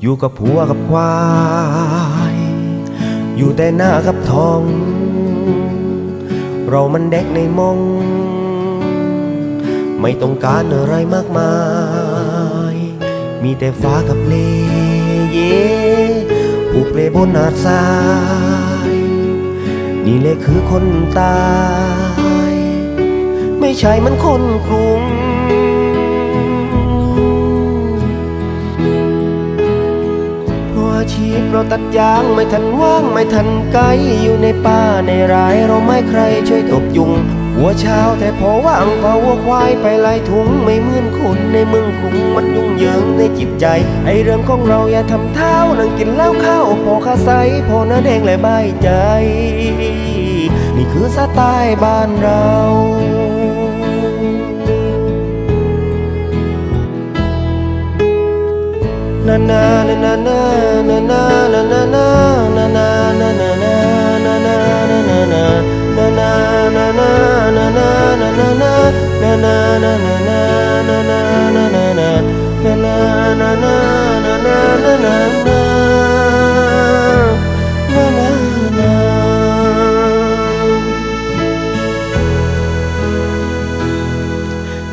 อยู่กับผัวกับควาย อยู่แต่หน้ากับทอง เรามันเด็กในมองไม่ต้องการอะไรมากมาย มีแต่ฟ้ากับเลเยผูกเลบนหาดทราย นี่เลยคือคนตาย ไม่ใช่มันคนกรุง ชีพเราตัดยางไม่ทันว่างไม่ทันไกลอยู่ในป่าในรายเราไม่ใครช่วยตบยุง หัวเช้าแต่พอว่างพอวัวควายไปลายถุงไม่เหมือนคนในเมืองกรุงมันยุ่งเหยิงในจิตใจ ไอเรื่องของเราอย่าทำเท้านั่งกินเหล้าข้าวพอข้าใสพอน้าแดงและใบใจ นี่คือสไตล์บ้านเรา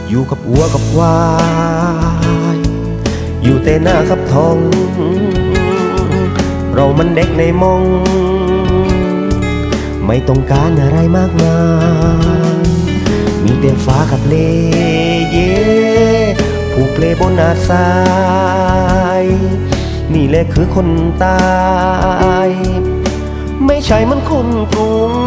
อยู่กับหัวกับวา แต่หน้ากับทอง เรามันเด็กในมอง ไม่ต้องการอะไรมากมาย มีแต่ฟ้ากับเลเยผูกเลบนอาดทรายนี่แหละคือคนตาย ไม่ใช่มันคนกรุง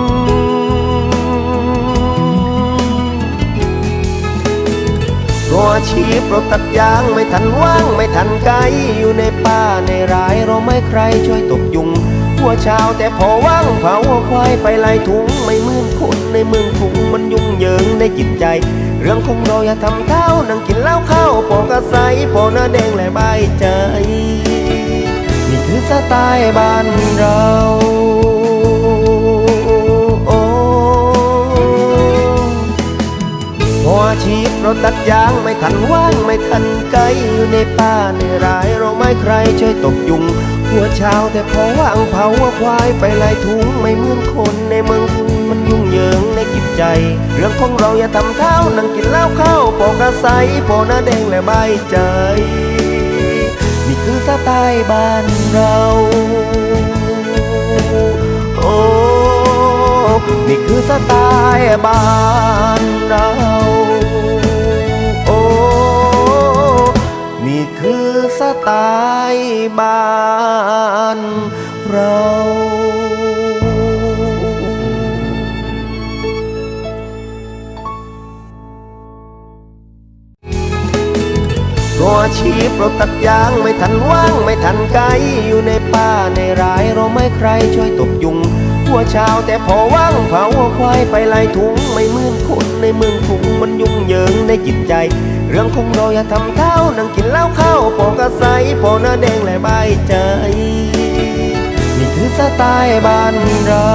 รออาชีพราตัดยางไม่ทันว่างไม่ทันไกลอยู่ในป่าในรายเราไม่ใครช่วยตบยุง หัวเช้าแต่พอว่างเผาควายไปไล่ถุงไม่มือนคนในเมืองกรุงมันยุ่งเหยิงในจิตใจ เรื่องของเราอย่าทำเท้านั่งกินเหล้าข้าวปอกระใสปอหน้าแดงและใบใจ นี่คือสไตล์บ้านเรา พอชีพเราตัดยางไม่ทันว่างไม่ทันไกลอยู่ในป่าในรายเราไม่ใครช่วยตบยุง หัวเช้าแต่พอว่างเผาว่าควายไปไล่ทุงไม่เหมือนคนในเมืองกรุงมันยุ่งเหยิงในจิตใจ เรื่องของเราอย่าทำเท้านั่งกินเหล้าข้าวปอกระใสปอหน้าแดงและใบใจ นี่คือสไตล์บ้านเราโอ้นี่คือสไตล์บ้าน สไตล์บ้านเรารออาชีพเราตัดยางไม่ทันว่างไม่ทันไกลอยู่ในป่าในรายเราไม่ใครช่วยตบยุง หัวเช้าแต่พอว่างเผาควายไปไล่ถุงไม่มือนคนในเมืองกรุงมันยุ่งเหยิงในจิตใจ เรื่องของเราอย่าทำเท้านั่งกินเหล้าข้าวปอกกระใสปอหน้าแดงและใบใจ นี่คือสไตล์บ้านเรา